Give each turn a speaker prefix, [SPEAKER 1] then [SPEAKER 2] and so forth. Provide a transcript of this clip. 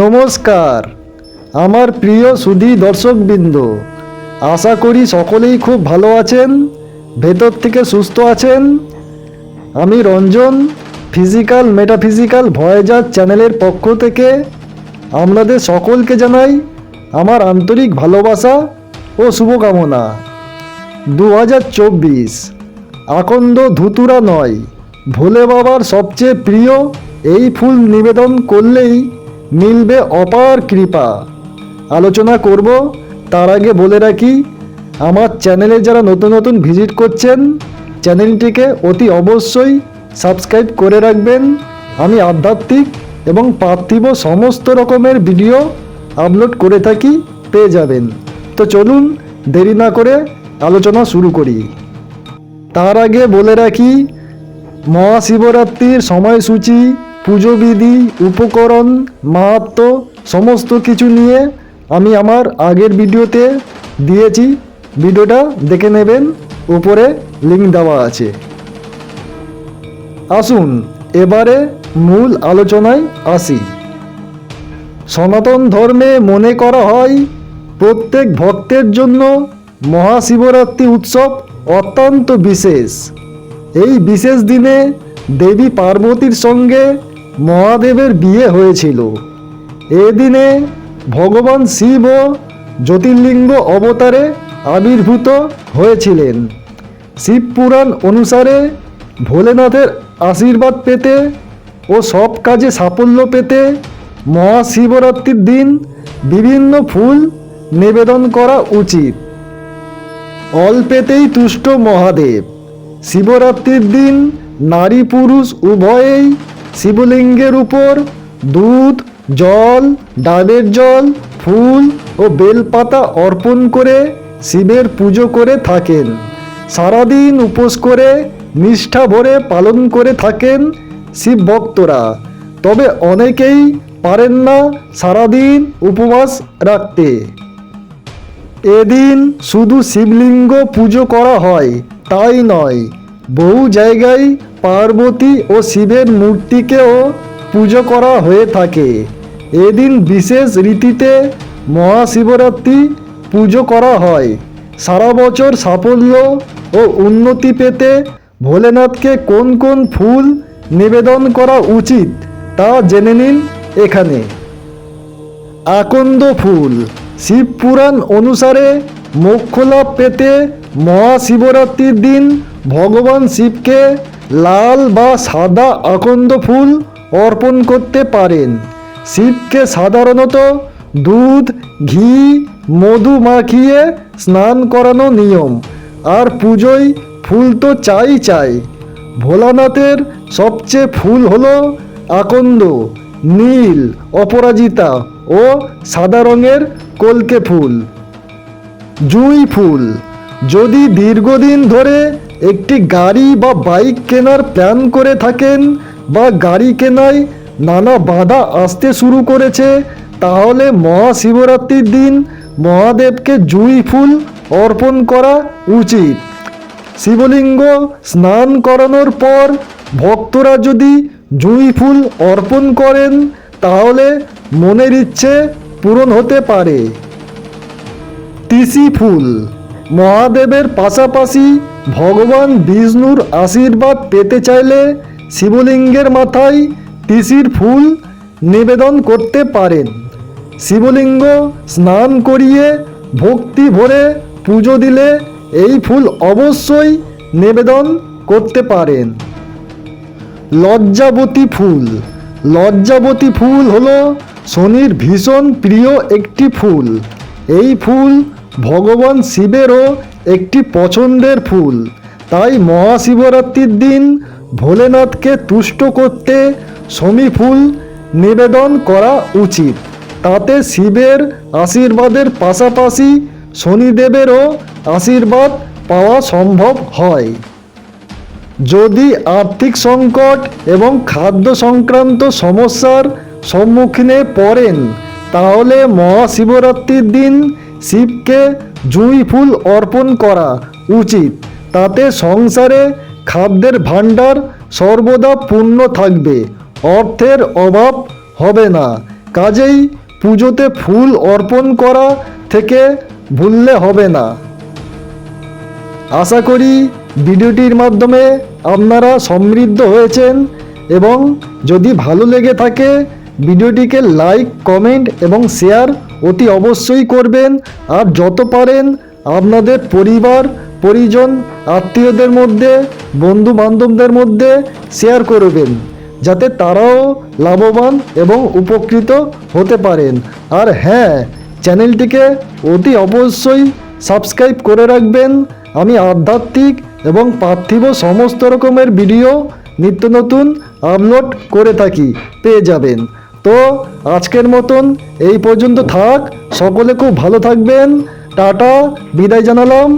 [SPEAKER 1] নমস্কার। আমার প্রিয় সুধী দর্শকবৃন্দ, আশা করি সকলেই খুব ভালো আছেন, ভেতর থেকে সুস্থ আছেন। আমি রঞ্জন ফিজিক্যাল মেটাফিজিক্যাল ভয়েজার চ্যানেলের পক্ষ থেকে আপনাদের সকলকে জানাই আমার আন্তরিক ভালোবাসা ও শুভকামনা। দু হাজার চব্বিশ, আকন্দ ধুতুরা নয়, ভোলে বাবার সবচেয়ে প্রিয় এই ফুল নিবেদন করলেই মিলবে অপার কৃপা। আলোচনা করব, তার আগে বলে রাখি, আমার চ্যানেলে যারা নতুন নতুন ভিজিট করছেন, চ্যানেলটিকে অতি অবশ্যই সাবস্ক্রাইব করে রাখবেন। আমি আধ্যাত্মিক এবং পার্থিব সমস্ত রকমের ভিডিও আপলোড করে থাকি, পেয়ে যাবেন। তো চলুন, দেরি না করে আলোচনা শুরু করি। তার আগে বলে রাখি, মহাশিবরাত্রির সময়সূচি পুজোবিধি, উপকরণ, মাহাত্ম, সমস্ত কিছু নিয়ে আমি আমার আগের ভিডিওতে দিয়েছি। ভিডিওটা দেখে নেবেন, উপরে লিঙ্ক দেওয়া আছে। আসুন, এবারে মূল আলোচনায় আসি। সনাতন ধর্মে মনে করা হয়, প্রত্যেক ভক্তের জন্য মহাশিবরাত্রি উৎসব অত্যন্ত বিশেষ। এই বিশেষ দিনে দেবী পার্বতীর সঙ্গে মহাদেবের বিয়ে হয়েছিল। এদিনে ভগবান শিব ও জ্যোতির্লিঙ্গ অবতারে আবির্ভূত হয়েছিলেন। শিবপুরাণ অনুসারে ভোলেনাথের আশীর্বাদ পেতে ও সব কাজে সাফল্য পেতে মহাশিবরাত্রির দিন বিভিন্ন ফুল নিবেদন করা উচিত। অল্পেতেই তুষ্ট মহাদেব। শিবরাত্রির দিন নারী পুরুষ উভয়েই শিবলিঙ্গের উপর দুধ, জল ডাবের জল, ফুল ও বেলপাতা অর্পণ করে শিবের পুজো করে থাকেন। সারাদিন উপোস করে, নিষ্ঠা ভরে পালন করে থাকেন শিব ভক্তরা। তবে অনেকেই পারেন না সারাদিন উপবাস রাখতে। এদিন শুধু শিবলিঙ্গ পুজো করা হয়, তাই নয়, বহু জায়গায় পার্বতী ও শিবের মূর্তিকেও পুজো করা হয়ে থাকে। এদিন বিশেষ রীতিতে মহাশিবরাত্রি পুজো করা হয়। সারা বছর সাফল্য ও উন্নতি পেতে ভোলেনাথকে কোন কোন ফুল নিবেদন করা উচিত তা জেনে নিন এখানে। আকন্দ ফুল, শিব পুরাণ অনুসারে মোক্ষলাভ পেতে মহাশিবরাত্রির দিন ভগবান শিবকে লাল বা সাদা আকন্দ ফুল অর্পণ করতে পারেন। শিবকে সাধারণত দুধ, ঘি, মধু মাখিয়ে স্নান করানো নিয়ম। আর পুজোয় ফুল তো চাই চাই। ভোলানাথের সবচেয়ে ফুল হলো আকন্দ, নীল, অপরাজিতা ও সাদা রঙের কলকে ফুল। জুঁই ফুল। যদি দীর্ঘদিন ধরে একটি গাড়ি বা বাইক কেনার প্ল্যান করে থাকেন বা গাড়ি কেনায় নানা বাধা আসতে শুরু করেছে, তাহলে মহাশিবরাত্রির দিন মহাদেবকে জুঁই ফুল অর্পণ করা উচিত। শিবলিঙ্গ স্নান করানোর পর ভক্তরা যদি জুঁই ফুল অর্পণ করেন, তাহলে মনের ইচ্ছে পূরণ হতে পারে। তিসি ফুল মহাদেবের পাশাপাশি ভগবান বিষ্ণুর আশীর্বাদ পেতে চাইলে শিবলিঙ্গের মাথায় তিসির ফুল নিবেদন করতে পারেন। শিবলিঙ্গ স্নান করিয়ে ভক্তি ভরে পুজো দিলে এই ফুল অবশ্যই নিবেদন করতে পারেন। লজ্জাবতী ফুল। লজ্জাবতী ফুল হলো শনির ভীষণ প্রিয় একটি ফুল। এই ফুল ভগবান শিবেরও একটি পছন্দের ফুল। তাই মহাশিবরাত্রির দিন ভোলেনাথকে তুষ্ট করতে শমি ফুল নিবেদন করা উচিত। তাতে শিবের আশীর্বাদের পাশাপাশি শনিদেবেরও আশীর্বাদ পাওয়া সম্ভব হয়। যদি আর্থিক সংকট এবং খাদ্য সংক্রান্ত সমস্যার সম্মুখীনে পড়েন, তাহলে মহাশিবরাত্রির দিন শিবকে জুঁই ফুল অর্পণ করা উচিত। তাতে সংসারে খাদ্যের ভাণ্ডার সর্বদা পূর্ণ থাকবে। অর্থের অভাব হবে না। কাজেই পুজোতে ফুল অর্পণ করা থেকে ভুললে হবে না। আশা করি ভিডিওটির মাধ্যমে আপনারা সমৃদ্ধ হয়েছেন এবং যদি ভালো লেগে থাকে ভিডিওটিকে লাইক, কমেন্ট এবং শেয়ার অতি অবশ্যই করবেন। আর যত পারেন আপনাদের পরিবার, পরিজন, আত্মীয়দের মধ্যে বন্ধু বান্ধবদের মধ্যে শেয়ার করবেন, যাতে তারাও লাভবান এবং উপকৃত হতে পারেন। আর হ্যাঁ চ্যানেলটিকে অতি অবশ্যই সাবস্ক্রাইব করে রাখবেন। আমি আধ্যাত্মিক এবং পার্থিব সমস্ত রকমের ভিডিও নিত্য নতুন আপলোড করে থাকি, পেয়ে যাবেন। তো আজকের মতন এই পর্যন্ত থাক। সকলে খুব ভালো থাকবেন। টাটা বিদায় জানালাম।